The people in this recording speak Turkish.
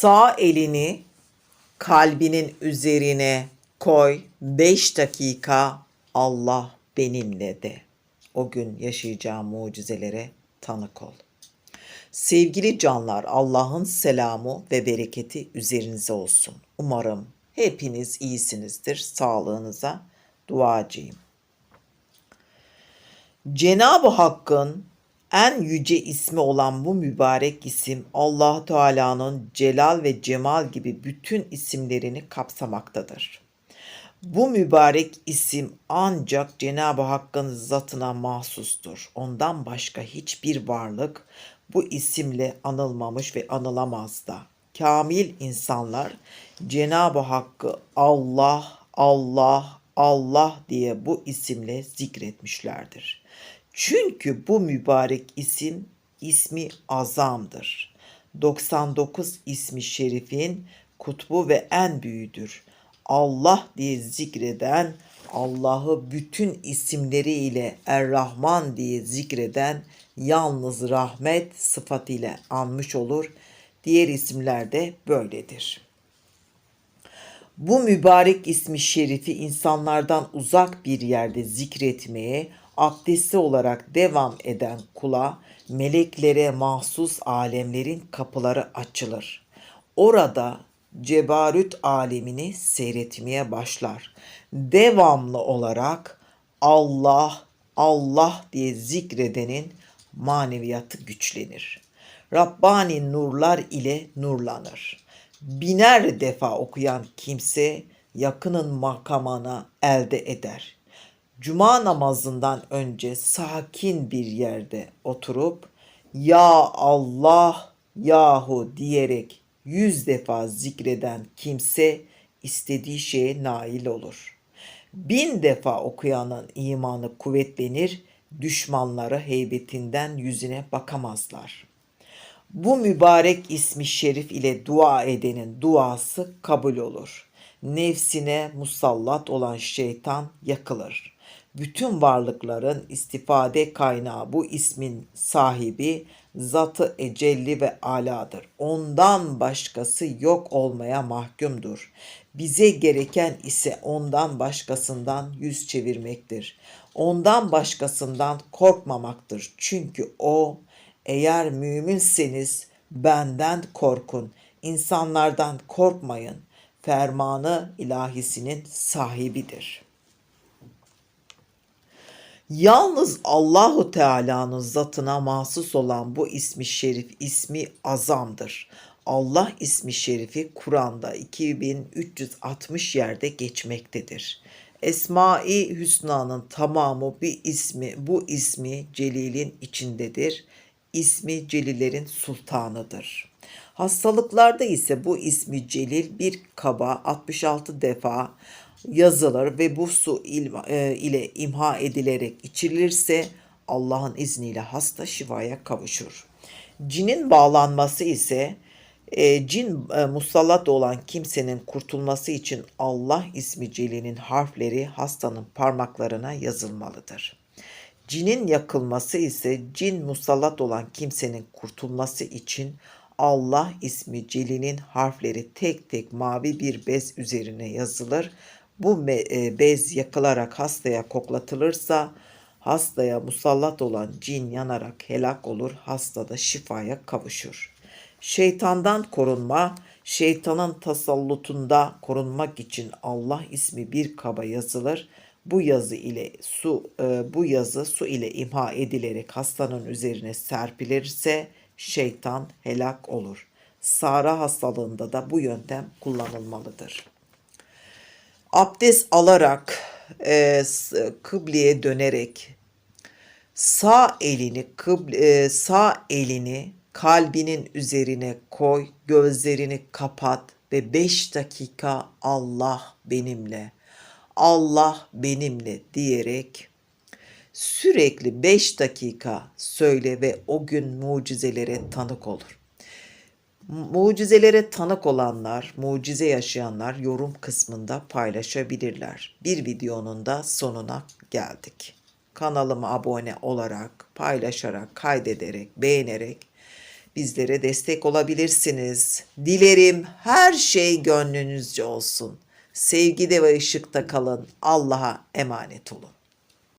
Sağ elini kalbinin üzerine koy. 5 dakika Allah benimle de. O gün yaşayacağım mucizelere tanık ol. Sevgili canlar, Allah'ın selamı ve bereketi üzerinize olsun. Umarım hepiniz iyisinizdir. Sağlığınıza duacıyım. Cenab-ı Hakk'ın en yüce ismi olan bu mübarek isim Allah Teala'nın celal ve cemal gibi bütün isimlerini kapsamaktadır. Bu mübarek isim ancak Cenab-ı Hakk'ın zatına mahsustur. Ondan başka hiçbir varlık bu isimle anılmamış ve anılamaz da. Kamil insanlar Cenab-ı Hakk'ı Allah, Allah, Allah diye bu isimle zikretmişlerdir. Çünkü bu mübarek isim ismi azamdır. 99 ismi şerifin kutbu ve en büyüğüdür. Allah diye zikreden, Allah'ı bütün isimleriyle Er-Rahman diye zikreden yalnız rahmet sıfatıyla anmış olur. Diğer isimler de böyledir. Bu mübarek ismi şerifi insanlardan uzak bir yerde zikretmeye abdesti olarak devam eden kula meleklere mahsus alemlerin kapıları açılır. Orada cebarüt alemini seyretmeye başlar. Devamlı olarak Allah, Allah diye zikredenin maneviyatı güçlenir. Rabbani nurlar ile nurlanır. Biner defa okuyan kimse yakının makamına elde eder. Cuma namazından önce sakin bir yerde oturup Ya Allah yahu diyerek yüz defa zikreden kimse istediği şeye nail olur. Bin defa okuyanın imanı kuvvetlenir, düşmanları heybetinden yüzüne bakamazlar. Bu mübarek ismi şerif ile dua edenin duası kabul olur. Nefsine musallat olan şeytan yakılır. Bütün varlıkların istifade kaynağı bu ismin sahibi zatı ecelli ve aladır. Ondan başkası yok olmaya mahkumdur. Bize gereken ise ondan başkasından yüz çevirmektir. Ondan başkasından korkmamaktır. Çünkü o eğer müminseniz benden korkun. İnsanlardan korkmayın. Fermanı ilahisinin sahibidir.'' Yalnız Allahu Teala'nın zatına mahsus olan bu ismi şerif ismi azamdır. Allah ismi şerifi Kur'an'da 2360 yerde geçmektedir. Esma-i Hüsna'nın tamamı bir ismi, bu ismi Celil'in içindedir. İsmi Celil'lerin sultanıdır. Hastalıklarda ise bu ismi Celil bir kaba 66 defa yazılır ve bu su e, ile imha edilerek içilirse Allah'ın izniyle hasta şifaya kavuşur. Cinin bağlanması ise e, cin e, musallat olan kimsenin kurtulması için Allah ismi celinin harfleri hastanın parmaklarına yazılmalıdır. Cinin yakılması ise cin musallat olan kimsenin kurtulması için Allah ismi celinin harfleri tek tek mavi bir bez üzerine yazılır bu e, bez yakılarak hastaya koklatılırsa hastaya musallat olan cin yanarak helak olur, hasta da şifaya kavuşur. Şeytandan korunma, şeytanın tasallutunda korunmak için Allah ismi bir kaba yazılır. Bu yazı ile su e, bu yazı su ile imha edilerek hastanın üzerine serpilirse şeytan helak olur. Sara hastalığında da bu yöntem kullanılmalıdır abdest alarak e, kıbleye dönerek sağ elini kıble, sağ elini kalbinin üzerine koy, gözlerini kapat ve 5 dakika Allah benimle, Allah benimle diyerek sürekli 5 dakika söyle ve o gün mucizelere tanık olur. Mucizelere tanık olanlar, mucize yaşayanlar yorum kısmında paylaşabilirler. Bir videonun da sonuna geldik. Kanalıma abone olarak, paylaşarak, kaydederek, beğenerek bizlere destek olabilirsiniz. Dilerim her şey gönlünüzce olsun. Sevgide ve ışıkta kalın. Allah'a emanet olun.